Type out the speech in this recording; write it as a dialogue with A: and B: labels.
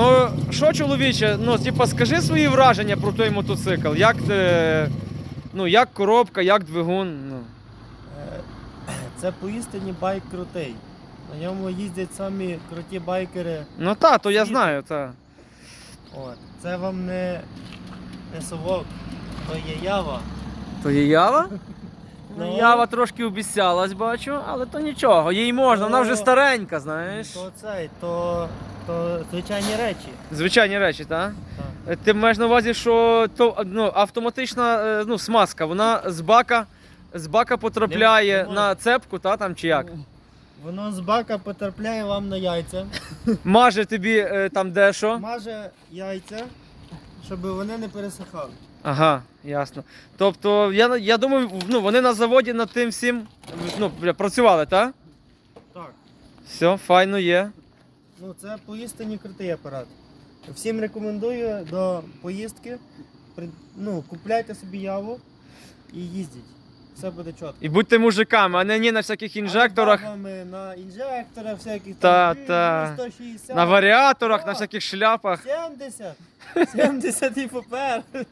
A: Ну, що, чоловіче, ну, типа, скажи свої враження про той мотоцикл. Як, ти, ну, як коробка, як двигун. Ну.
B: Е, Це поістині байк крутий. На ньому їздять самі круті байкери.
A: Ну та, то я знаю, та.
B: От. Це вам не, не совок, то є ява.
A: То є ява?
B: Ну.
A: Ява трошки обіцялась, бачу, але то нічого, їй можна, вона вже
B: Ну.
A: старенька, знаєш.
B: То цей, то, то звичайні речі.
A: Звичайні речі, так?
B: Так.
A: Ти маєш на увазі, що то ну, автоматична е, ну, смазка, вона з бака, з бака потрапляє
B: Не- не може.
A: на цепку, та, там, чи як?
B: Воно з бака потрапляє вам на яйця,
A: Маже тобі е, там дещо.
B: маже яйця, щоб вони не пересихали.
A: Ага, ясно. Тобто, я, я думаю, ну, вони на заводі над тим всім ну, бля, працювали, так?
B: Так.
A: Все, файно є.
B: Ну, це поїстині крутий апарат. Всім рекомендую до поїздки. При- Ну, купляйте собі яву і їздіть. Все буде чітко.
A: І будьте мужиками, а не ні на всяких інжекторах,
B: А бабами на інжекторах, всяких
A: Та,
B: там
A: та.
B: 160,
A: на варіаторах, на всяких шляпах.
B: 70, 70 і попер.